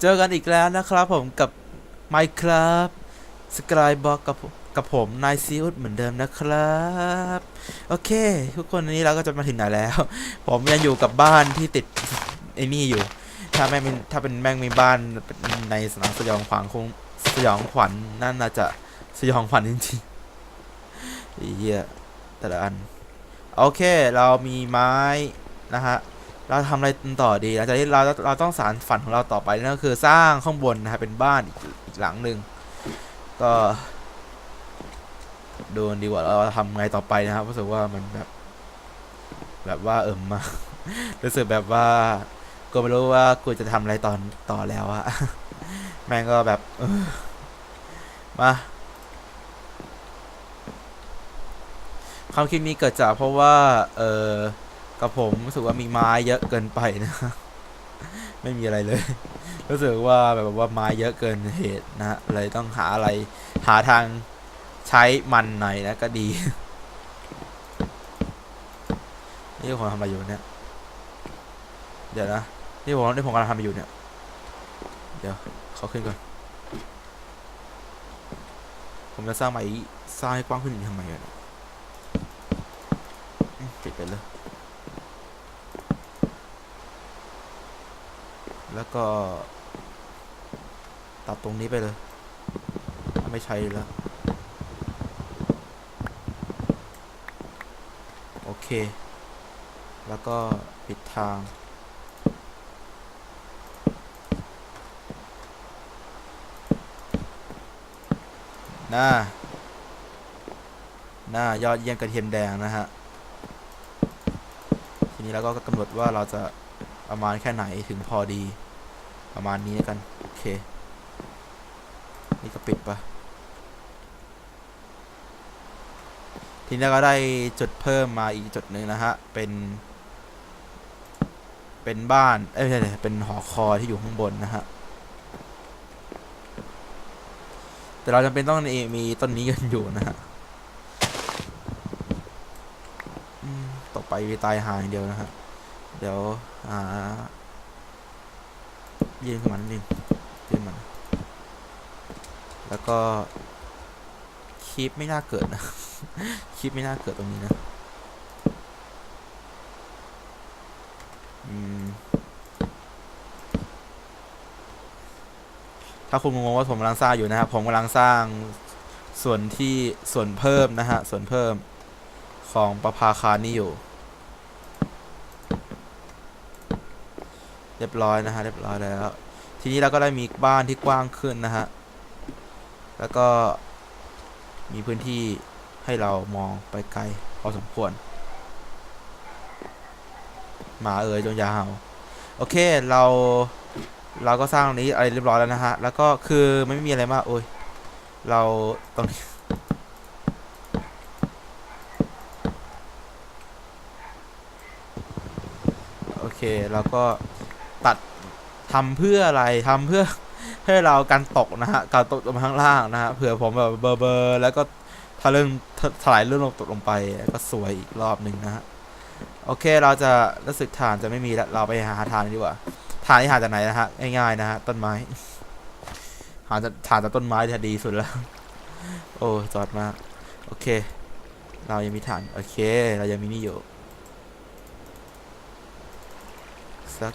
เจอกันอีกแล้วนะครับผมกับ Minecraft Skyblock กับกับผมนายซีอุดเหมือนเดิมนะครับ โอเค ทุกคนนี้เราก็จะมาถึงไหนแล้ว ผมยังอยู่กับบ้านที่ติดไอ้นี่อยู่ ถ้าแม่งถ้าเป็นแม่งมีบ้านในสนามสยองขวัญคงสยองขวัญนั่นน่าจะสยองขวัญจริงๆอ้เหี้ยแต่ละอัน โอเค เรามีไม้นะฮะ เราทำอะไรต่อดีหลังจากที่เราเราต้องสารฝันของเราต่อไปนั่นก็คือสร้างข้างบนนะฮะเป็นบ้านอีกอีกหลังหนึ่งก็ดูดีกว่าเราทำไงต่อไปนะครับรู้สึกว่ามันแบบ แบบว่าเอิ่มมารู้สึกแบบว่ากูไม่รู้ว่ากูจะทำอะไรตอนต่อแล้วอะแม่งก็แบบมาความคิดนี้เกิดจากเพราะว่า เออ กับผมรู้สึกว่ามีไม้เยอะเกินไปนะ ไม่มีอะไรเลย รู้สึกว่าแบบว่าไม้เยอะเกินเหตุนะฮะเลยต้องหาอะไรหาทางใช้มันหน่อยนะก็ดี นี่ผมทำอะไรอยู่เนี่ย เดี๋ยวนะนี่ผมนี่ผมกำลังทำอยู่เนี่ย เดี๋ยวเขาขึ้นก่อน ผมจะสร้างใหม่สร้างให้กว้างขึ้นทำไมอะเนี่ยอืมปิดไปเลย แล้วก็ตัดตรงนี้ไปเลย ไม่ใช้แล้ว โอเค แล้วก็ปิดทาง หน้า หน้ายอดเยี่ยมกระเทียมแดงนะฮะ ทีนี้เราก็กำหนดว่าเราจะ ประมาณแค่ไหนถึงพอดี ประมาณนี้กัน โอเค นี่ก็ปิดปะทีนี้ก็ได้จุดเพิ่มมาอีกจุดหนึ่งนะฮะ เป็น เป็นบ้าน เอ้ยไม่ใช่ดิเป็นหอคอยที่อยู่ข้างบนนะฮะ แต่เราจำเป็นต้องมีต้นนี้กันอยู่นะฮะต่อไปตายหายเดียวนะฮะ เดี๋ยว อ่ายืนขึ้นมานิดนึงยืนมัน แล้วก็คลิปไม่น่าเกิดนะคลิปไม่น่าเกิดตรงนี้นะอืมถ้าคุณงงว่าผมกำลังสร้างอยู่นะครับผมกำลังสร้างส่วนที่ส่วนเพิ่มนะฮะส่วนเพิ่มของประภาคารนี้อยู่ เรียบร้อยนะฮะเรียบร้อยแล้ว ทีนี้เราก็ได้มีบ้านที่กว้างขึ้นนะฮะแล้วก็มีพื้นที่ให้เรามองไปไกลพอสมควรหมาเอ๋ยจงยาเห่าโอเคเราเราก็สร้างตรงนี้อะไรเรียบร้อยแล้วนะฮะ แล้วก็คือไม่มีอะไรมากโอ้ย เราตรงนี้ โอเค เราก็ ตัดทำเพื่ออะไรทำเพื่อให้เราการตกนะฮะการตกลงมาข้างล่างนะฮะเผื่อผมแบบเบอร์เบอร์แล้วก็ถ้าเรื่องถถลายเรื่องลงตกลงไปก็สวยอีกรอบหนึ่งนะฮะโอเคเราจะรู้สึกฐานจะไม่มีแล้วเราไปหาฐานดีกว่าฐานที่หาจากไหนนะฮะง่ายๆนะฮะต้นไม้หาจากฐานจากต้นไม้จะดีสุดแล้ว โอ้จอดมากโอเค เรายังมีฐานโอเค เรายังมีนี่อยู่สัก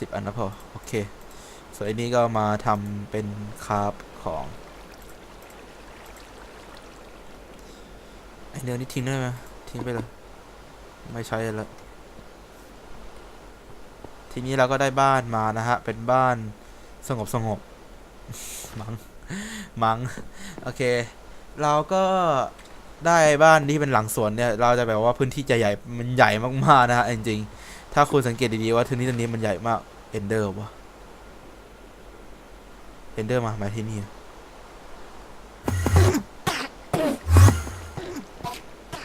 สิบอันนะพอ โอเค ส่วนอันนี้ก็มาทำเป็นคาร์บของไอเนื้อนี่ทิ้งได้ไหมทิ้งไปเลย ไม่ใช้แล้วทีนี้เราก็ได้บ้านมานะฮะ เป็นบ้านสงบสงบมังมังโอเค เราก็ได้บ้านที่เป็นหลังสวนเนี่ย เราจะแบบว่าพื้นที่จะใหญ่มันใหญ่มากๆนะฮะจริงๆถ้าคุณสังเกตดีๆว่าพื้นที่ตรงนี้มันใหญ่มาก เอนเดอร์วะเอนเดอร์มามาที่นี่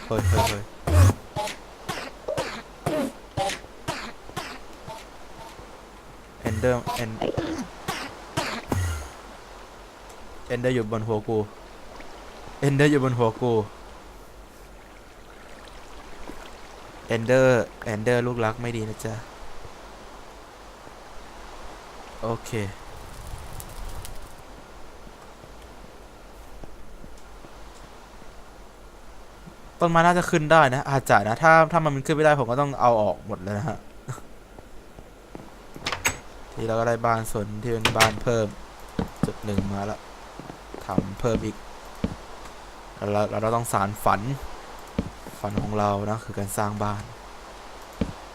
เฮ้ยเฮ้ยเฮ้ยเอนเดอร์เอนเอนเดอร์อยู่บนหัวกูเอนเดอร์อยู่บนหัวกูเอนเดอร์เอนเดอร์ลูกรักไม่ดีนะจ๊ะ โอเค ต้นไม้น่าจะขึ้นได้นะ อาจจะนะ ถ้าถ้ามันขึ้นไม่ได้ผมก็ต้องเอาออกหมดเลยนะฮะ ทีเราก็ได้บ้านสวนที่เป็นบ้านเพิ่ม จุดหนึ่งมาแล้วทำเพิ่มอีกแล้วเราเราต้องสารฝัน ฝันของเรานะคือการสร้างบ้าน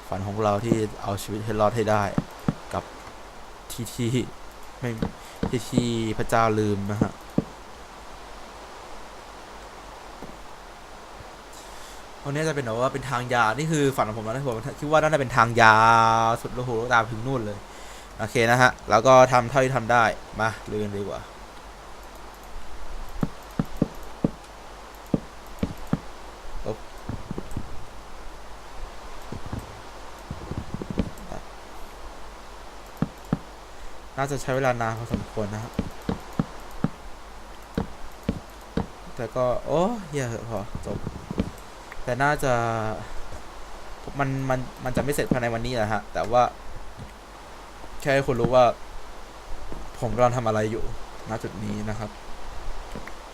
ฝันของเราที่เอาชีวิตให้รอดให้ได้ ที่ที่ไม่ที่ที่พระเจ้าลืมนะฮะวันนี้จะเป็นแบบว่าเป็นทางยาวนี่คือฝันของผมนะผมคิดว่าน่าจะเป็นทางยาวสุดโลูกหูตาถึงนู่นเลย โอเคนะฮะ แล้วก็ทำเท่าที่ทำได้ มาเรียนดีกว่า น่าจะใช้เวลานานพอสมควรนะฮะแต่ก็ โอ้เหี้ยอะพอจบ แต่น่าจะมันมันมันจะไม่เสร็จภายในวันนี้แหละฮะ แต่ว่า แค่ให้คุณรู้ว่า ผมกำลังทำอะไรอยู่ณจุดนี้นะครับ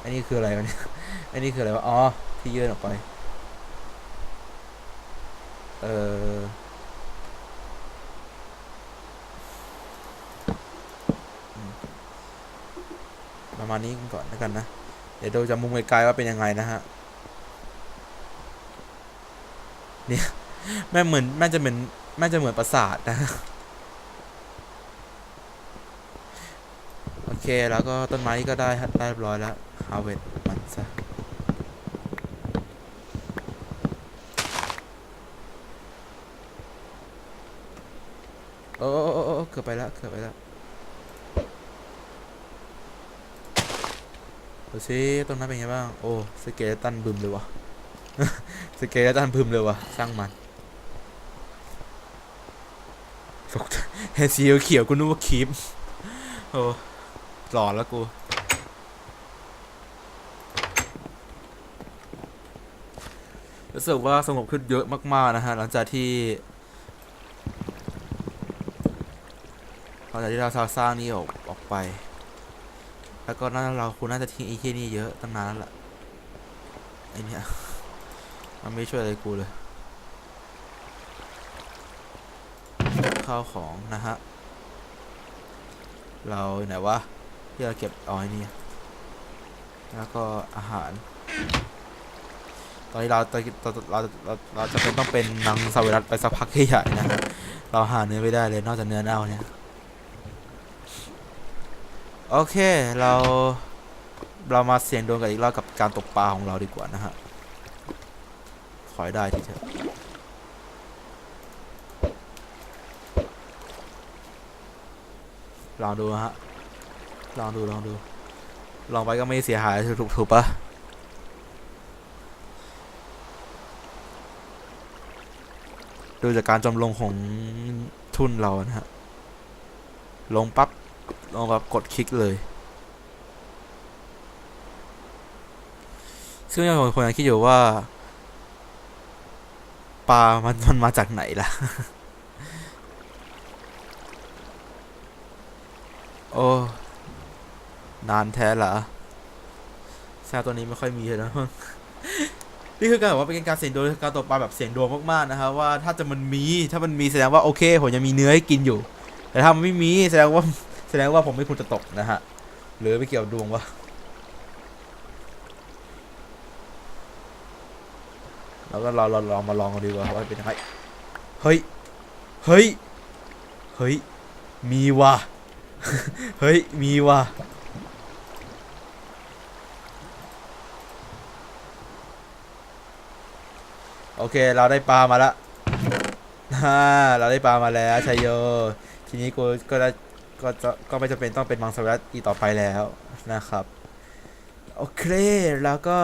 อันนี้คืออะไรวะเนี่ยอันนี้คืออะไรวะ อ๋อ ที่ยื่นออกไป เอออื ประมาณนี้ก่อนแล้วกันนะ เดี๋ยวดูจากมุมไกลๆว่าเป็นยังไงนะฮะเนี่ยแม่เหมือนแม่จะเหมือนแม่จะเหมือนปราสาทนะโอเคแล้วก็ต้นไม้ก็ได้ได้เรียบร้อยแล้วฮาเวดมันซะโอ้โอ้โอ้โอ้เกือบไปแล้วเกือบไปแล้ว ดูสิตรงนั้นเป็นไงบ้าง โอ้ สเกเลตันบึมเลยวะสเกเลตันบึมเลยวะช่างมันตกเห็นสีเขียวกูนึกว่าคลิปโอ้หลอนแล้วกูรู้สึกว่าสงบขึ้นเยอะมากๆนะฮะ หลังจากที่หลังจากที่เราสร้างนี่ออกออกไป แล้วก็น่าเราคุณน่าจะทิ้งไอ้ที่นี่เยอะตั้งนานแล้วล่ะไอเนี่ยมันไม่ช่วยอะไรกูเลยข้าวของนะฮะ เราไหนวะที่เราเก็บเอาไอ้นี่แล้วก็อาหาร ตอนนี้เราเราเราเราเราจะเป็นต้องเป็นนางสวิรัตไปสักพักใหญ่ๆนะฮะเราหาเนื้อไม่ได้เลยนอกจากเนื้อเน่าเนี่ย โอเคเราเรามาเสี่ยงดวงกันอีกรอบกับการตกปลาของเราดีกว่านะฮะขอให้ได้ทีเถอะลองดูฮะลองดูลองดูลองไปก็ไม่เสียหายถูกถูกปะดูจากการจำลงของทุนเรานะฮะลงปั๊บ ลองปั๊บกดคลิกเลย ซึ่งยังคนยังคิดอยู่ว่าปลามันมันมาจากไหนล่ะ โอ้ นานแท้เหรอแซวตัวนี้ไม่ค่อยมีเลยนะนี่คือการแบบว่าเป็นการเสี่ยงดวงการตกปลาแบบเสี่ยงดวงมากๆนะครับว่าถ้าจะมันมีถ้ามันมีแสดงว่าโอเคผมยังมีเนื้อให้กินอยู่ แต่ถ้ามันไม่มีแสดงว่า แสดงว่าผมไม่ควรจะตกนะฮะ หรือไม่เกี่ยวดวงวะเราก็เราเราลองมาลองกันดีกว่าว่าเป็นยังไงเฮ้ย เฮ้ย เฮ้ย มีว่ะ เฮ้ย มีว่ะโอเค เราได้ปลามาละฮ่าเราได้ปลามาแล้วชัยโย ทีนี้กูก็ได้ ก็จะก็ไม่จำเป็นต้องเป็นมังสวิรัตอีกต่อไปแล้วนะครับ โอเค แล้วก็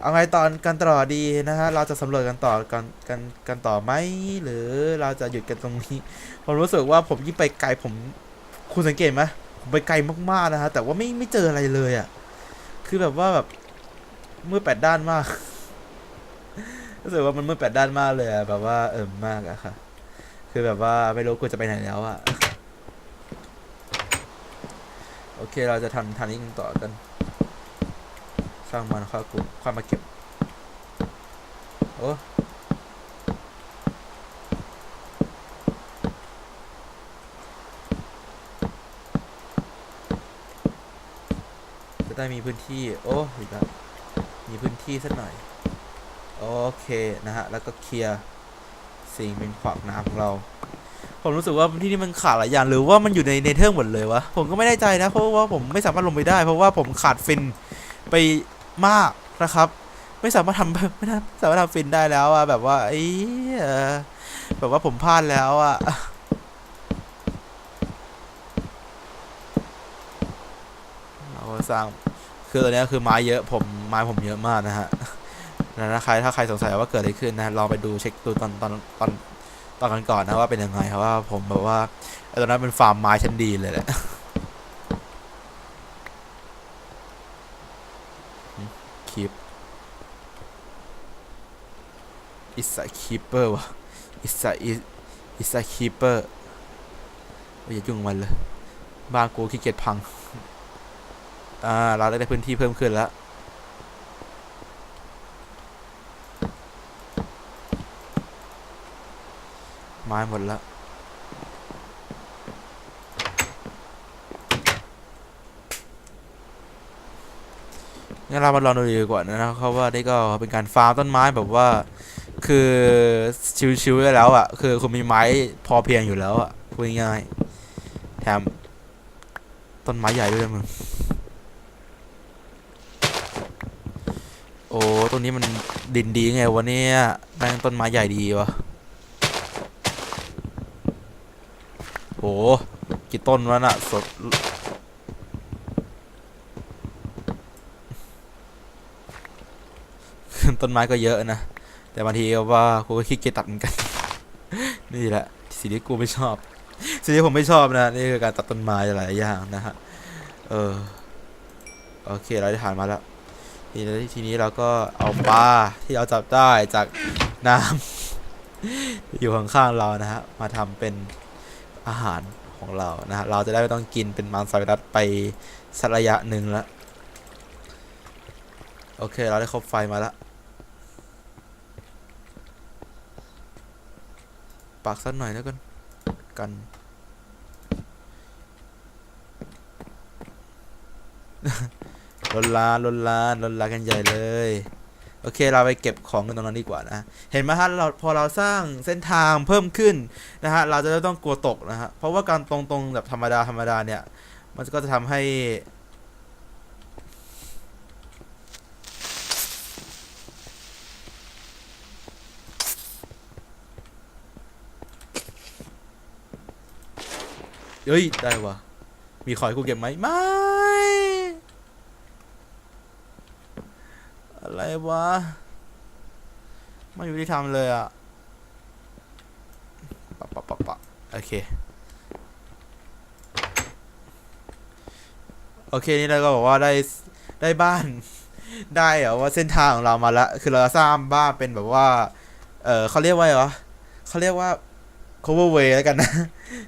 เอาไงตอนกันต่อดีนะฮะ เราจะสำรวจกันต่อกันกันกันต่อไหมหรือเราจะหยุดกันตรงนี้ ผมรู้สึกว่าผมยิ่งไปไกลผมคุณสังเกตไหมผมไปไกลมากๆนะฮะ แต่ว่าไม่ไม่เจออะไรเลยอะ่ะ คือแบบว่าแบบมืดแปดด้านมาก รู้สึกว่ามันมืดแปดด้านมากเลยอะแบบว่าเอิมมากอะค่ะ คือแบบว่าไม่รู้กูจะไปไหนแล้วอะ โอเคเราจะทำทางนี้กันต่อกันสร้างมันค่อยกูค่อยมาเก็บโอ้จะได้มีพื้นที่ โอ้อีกแล้วมีพื้นที่สักหน่อย โอเค นะฮะ แล้วก็เคลียร์สิ่งเป็นขวากน้ำของเรา ผมรู้สึกว่าที่นี่มันขาดหลายอย่างหรือว่ามันอยู่ในเนเธอร์หมดเลยวะผมก็ไม่แน่ใจนะเพราะว่าผมไม่สามารถลงไปได้ เพราะว่าผมขาดฟินไปมากนะครับ ไม่สามารถทำไม่ได้สามารถทำฟินได้แล้วอะแบบว่าไอ้แบบว่าผมพลาดแล้วอะเราสร้างคือตอนนี้คือไม้เยอะผมไม้ผมเยอะมากนะฮะนะใครถ้าใครสงสัยว่าเกิดอะไรขึ้นนะลองไปดูเช็คดูตอนตอนตอน ตอนกันก่อนนะว่าเป็นยังไงครับว่าผมแบบว่าตอนนั้นเป็นฟาร์มไม้ชั้นดีเลยแหละคีปอิส a คีเปอร์วะอิส a อิส a คีเปอร์อย่ายุ่งมันเลยบ้านกูขี้เกียจพัง อ่า เราได้พื้นที่เพิ่มขึ้นแล้ว ไม้หมดแล้วงั้นเรามาลองดูดีกว่านะครับว่านี่ก็เป็นการฟาร์มต้นไม้แบบว่า คือชิวๆได้แล้วอะ คือคุณมีไม้พอเพียงอยู่แล้วอะพูดง่ายๆแถมต้นไม้ใหญ่ด้วยมึงโอ้ตรงนี้มันดินดีไงวะเนี่ยแม่งต้นไม้ใหญ่ดีวะ โหกี่ต้นวะน่ะสดต้นไม้ก็เยอะนะ แต่บางทีก็ว่ากูก็ขี้เกียจตัดเหมือนกัน นี่แหละสิ่งที่กูไม่ชอบสิ่งที่ผมไม่ชอบนะ นี่คือการตัดต้นไม้หลายอย่างนะฮะ เออ โอเคเราได้ฐานมาแล้ว ทีนี้ทีนี้เราก็เอาปลาที่เราจับได้จากน้ำอยู่ข้างๆเรานะฮะ มาทำเป็น อาหารของเรานะฮะเราจะได้ไม่ต้องกินเป็นมังสวิรัตไปสักระยะหนึ่งล้วโอเค เราได้ครบไฟมาล้วปักสักหน่อยแล้วกันกันลนลานลนลานลนลานกันใหญ่เลย โอเคเราไปเก็บของกันตรงนั้นดีกว่านะ เห็นไหมฮะเราพอเราสร้างเส้นทางเพิ่มขึ้นนะฮะเราจะไม่ต้องกลัวตกนะฮะเพราะว่าการตรงๆแบบธรรมดาธรรมดาเนี่ย มันก็จะทำให้ เฮ้ย ได้วะมีขอยกูเก็บไหมไม่ อะไร วะไม่อยู่ที่ทำเลยอะปะปะปะปะโอเค โอเค นี่เราก็บอกว่าได้ได้บ้าน ได้เหรอว่าเส้นทางของเรามาแล้วคือเราสร้างบ้านเป็นแบบว่า เออเขาเรียกว่าไงวะเขาเรียกว่า cover way แล้วกันนะ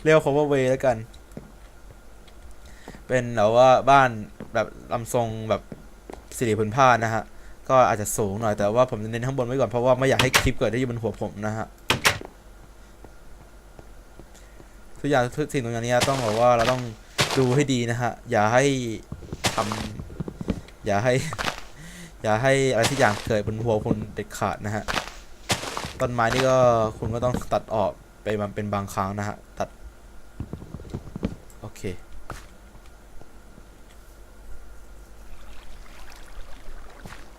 เรียกว่า cover way แล้วกัน เป็นแบบว่าบ้านแบบลำทรงแบบสี่เหลี่ยมผืนผ้านะฮะ ก็อาจจะสูงหน่อยแต่ว่าผมจะเน้นข้างบนไว้ก่อนเพราะว่าไม่อยากให้คลิปเกิดที่อยู่บนหัวผมนะฮะทุกอย่างทุกสิ่งตรงนี้ต้องบอกว่าเราต้องดูให้ดีนะฮะอย่าให้ทำอย่าให้ อย่าให้อะไรที่อย่างเกิดบนหัวคุณเด็ดขาดนะฮะต้นไม้นี่ก็คุณก็ต้องตัดออกไปมันเป็นบางครั้งนะฮะตัดโอเค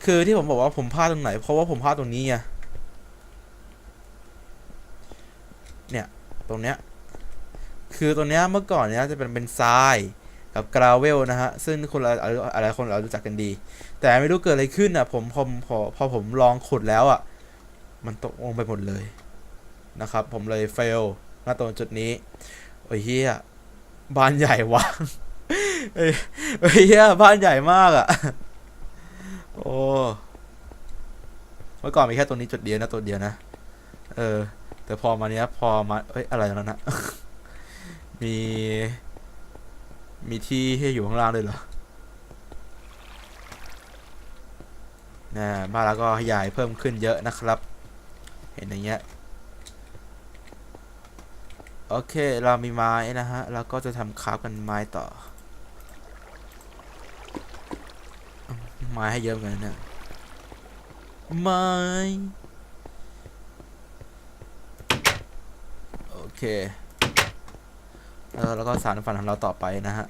คือที่ผมบอกว่าผมพลาดตรงไหน เพราะว่าผมพลาดตรงนี้ไงเนี่ยตรงเนี้ยคือตรงเนี้ยเมื่อก่อนเนี้ยจะเป็นเป็นทรายกับกราเวลนะฮะ ซึ่งคนละอะไรคนเรารู้จักกันดี แต่ไม่รู้เกิดอะไรขึ้นอะผมพอพอพอผมลองขุดแล้วอะ มันตกลงไปหมดเลยนะครับ ผมเลยเฟลณตรงจุดนี้ โอ้ยเฮียบ้านใหญ่วะเอ้ยเฮ้ยเฮียบ้านใหญ่มากอะ โอ้เมื่อก่อนมีแค่ตัวนี้จุดเดียวนะตัวเดียวนะ เออ แต่พอมาเนี้ย พอมาเอ้ยอะไรแล้วนะ มี มีที่ให้อยู่ข้างล่างด้วยเหรอนะบ้านเราก็ขยายเพิ่มขึ้นเยอะนะครับ เห็นอย่างเงี้ย โอเค เรามีไม้นะฮะ แล้วก็จะทำคราฟกันไม้ต่อ ไม้ให้เยอะเหมือนกันนะไม้โอเคแล้วเราก็สารฝันของเราต่อไปนะฮะ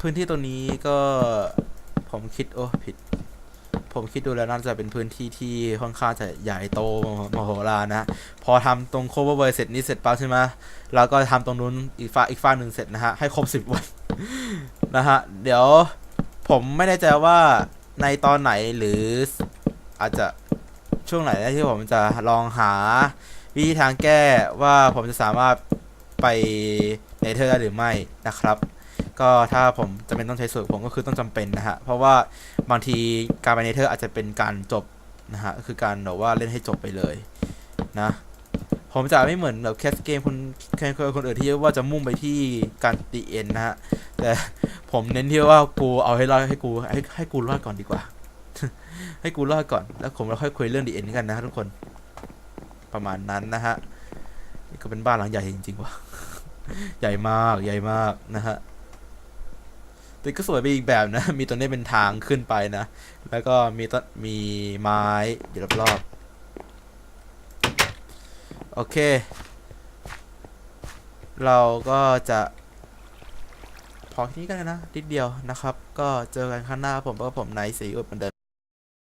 พื้นที่ตรงนี้ก็ผมคิด โอ้ ผิด ผมคิดดูแล้วน่าจะเป็นพื้นที่ที่ค่อนข้างจะใหญ่โตมโหฬารนะ พอทำตรง cover boy เสร็จนี้เสร็จปั๊บใช่ไหมแล้วก็ทำตรงนู้นอีกฝ้าอีกฝ้าหนึ่งเสร็จนะฮะ ให้ครบสิบวันนะฮะ เดี๋ยวผมไม่แน่ใจว่าในตอนไหนหรืออาจจะช่วงไหนนะที่ผมจะลองหาวิธีทางแก้ว่าผมจะสามารถไปเนเธอร์ได้หรือไม่นะครับ ก็ถ้าผมจะเป็นต้องใช้สูตรผมก็คือต้องจำเป็นนะฮะ เพราะว่า บางทีการไปเนเธอร์อาจจะเป็นการจบนะฮะคือการแบบว่าเล่นให้จบไปเลยนะ ผมจะไม่เหมือนแบบแคสเกมคนคนคนคนอื่นที่ว่าจะมุ่งไปที่การตีเอ็นนะฮะ แต่ผมเน้นที่ว่ากูเอาให้รอดให้กูให้ให้กูรอดก่อนดีกว่า ให้กูรอดก่อน แล้วผมเราค่อยคุยเรื่องดีเอ็นกันนะทุกคนประมาณนั้นนะฮะนี่ก็เป็นบ้านหลังใหญ่จริงๆว่ะ ใหญ่มากใหญ่มากนะฮะ ตึก็สวยไปอีกแบบนะ มีตัวนี้เป็นทางขึ้นไปนะ แล้วก็มีต้นมีไม้อยู่รอบๆโอเค เราก็จะพอที่นี้กันนะนิดเดียวนะครับ ก็เจอกันข้างหน้าผมแล้วก็ผมไนท์สีอุดเหมือนเดิม